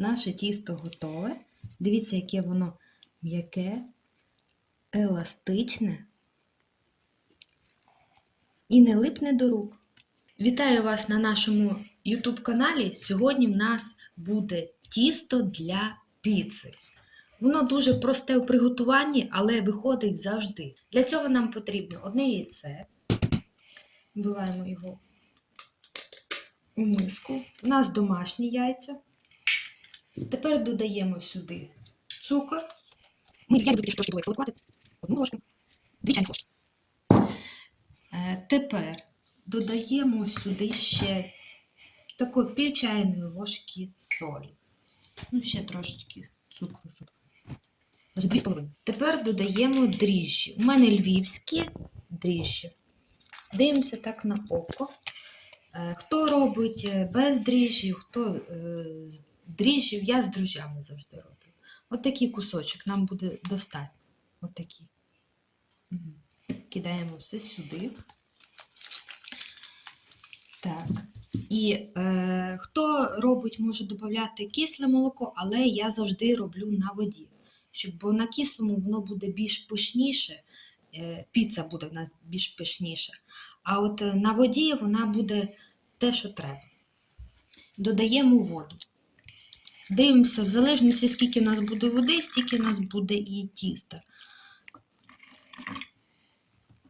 Наше тісто готове. Дивіться, яке воно м'яке, еластичне і не липне до рук. Вітаю вас на нашому YouTube каналі. Сьогодні в нас буде тісто для піци. Воно дуже просте у приготуванні, але виходить завжди. Для цього нам потрібно одне яйце. Вбиваємо його у миску. У нас домашні яйця. Тепер додаємо сюди цукор. Ми, я люблю трішки трошки солодкувати. Одну ложку. Дві чайні ложки. Е, Тепер додаємо сюди ще такої пів чайної ложки солі. Ну, ще трошечки цукру. дві з половиною. Тепер додаємо дріжджі. У мене львівські дріжджі. Дивимося так на око. Е, Хто робить е, без дріжджів, хто з дріжджів, я з дрожжами завжди роблю. От такий кусочок нам буде достатньо. От такий. Мгм. Кидаємо все сюди. Так. І е, хто робить, може додати кисле молоко, але я завжди роблю на воді. Щоб, бо на кислому воно буде більш пишніше, е, піца буде в нас більш пишніша. А от е, на воді вона буде те, що треба. Додаємо воду. Дивимося, в залежності, скільки у нас буде води, стільки у нас буде і тіста.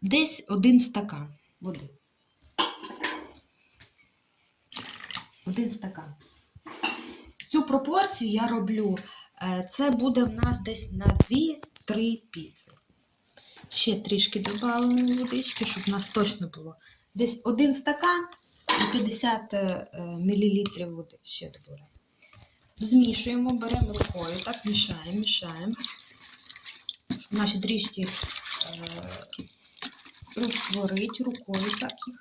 Десь один стакан води. Один стакан. Цю пропорцію я роблю. е, Це буде в нас десь на 2-3 піци. Ще трішки додаємо водички, щоб у нас точно було. Десь один стакан і 50 мл води ще додаємо. Змішуємо, беремо рукою, так мішаємо, мішаємо. Щоб наші дріжджі е, розтворити рукою так їх.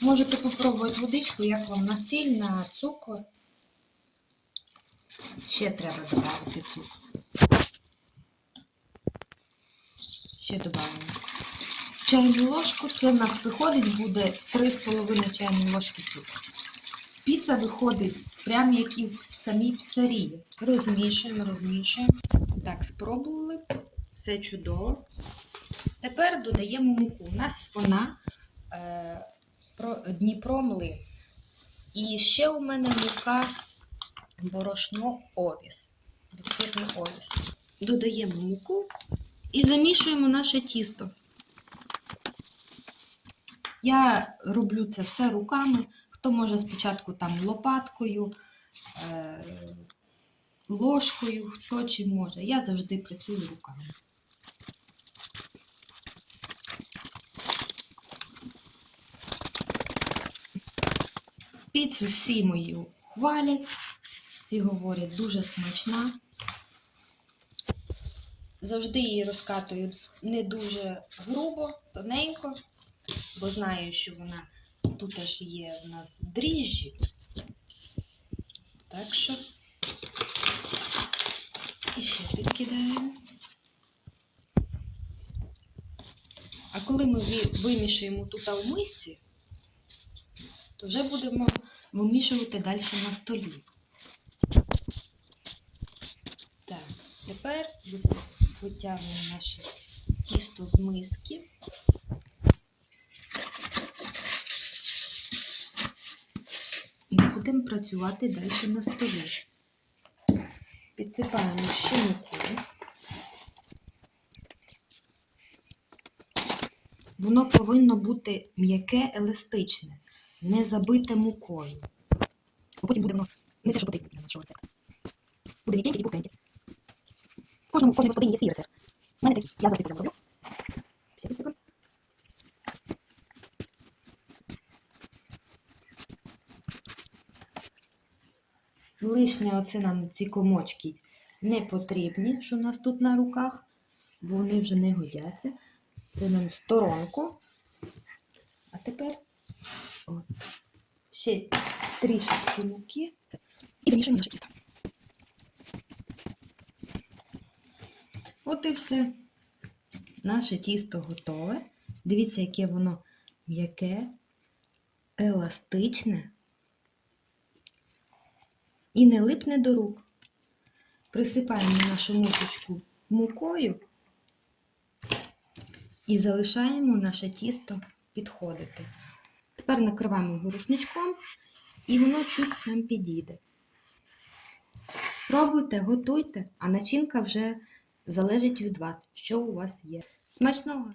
Можете попробувати водичку, як вам на сіль, на цукор. Ще треба додати цукор. Ще додаємо. Чайну ложку, це в нас виходить, буде 3,5 чайні ложки цукру. Піца виходить прямо як і в самій піцерії. Розмішуємо, розмішуємо. Так, спробували. Все чудово. Тепер додаємо муку. У нас вона е, про, Дніпро млин. І ще у мене мука борошно овіс. Овіс. Додаємо муку і замішуємо наше тісто. Я роблю це все руками. Хто може спочатку там лопаткою, е, ложкою, хто чим може. Я завжди працюю руками. Піцу всі мою хвалять, всі говорять, дуже смачна. Завжди її розкатую не дуже грубо, тоненько, бо знаю, що вона тут аж є в нас дріжджі. Так що і ще підкидаємо. А коли ми вимішуємо тут в мисці, то вже будемо вимішувати далі на столі. Так, тепер витягуємо наше тісто з миски. І будемо працювати далі на столі. Підсипаємо ще муку. Воно повинно бути м'яке, еластичне, не забите мукою. Бо потім буде воно не те, що потрібно для нас, що це. Буде м'якеньке і пухеньке. Кожному кожній господині є свій рецепт. У мене такий, я завжди прямо роблю. Все підсипаємо. Лишнє оце нам ці комочки не потрібні, що у нас тут на руках, бо вони вже не годяться. Це нам сторонку. А тепер от, ще трішечки муки і вимішуємо наше тісто. От і все. Наше тісто готове. Дивіться, яке воно м'яке, еластичне і не липне до рук. Присипаємо нашу мисочку мукою і залишаємо наше тісто підходити. Тепер накриваємо його і воно чуть нам підійде. Пробуйте, готуйте, а начинка вже залежить від вас, що у вас є. Смачного!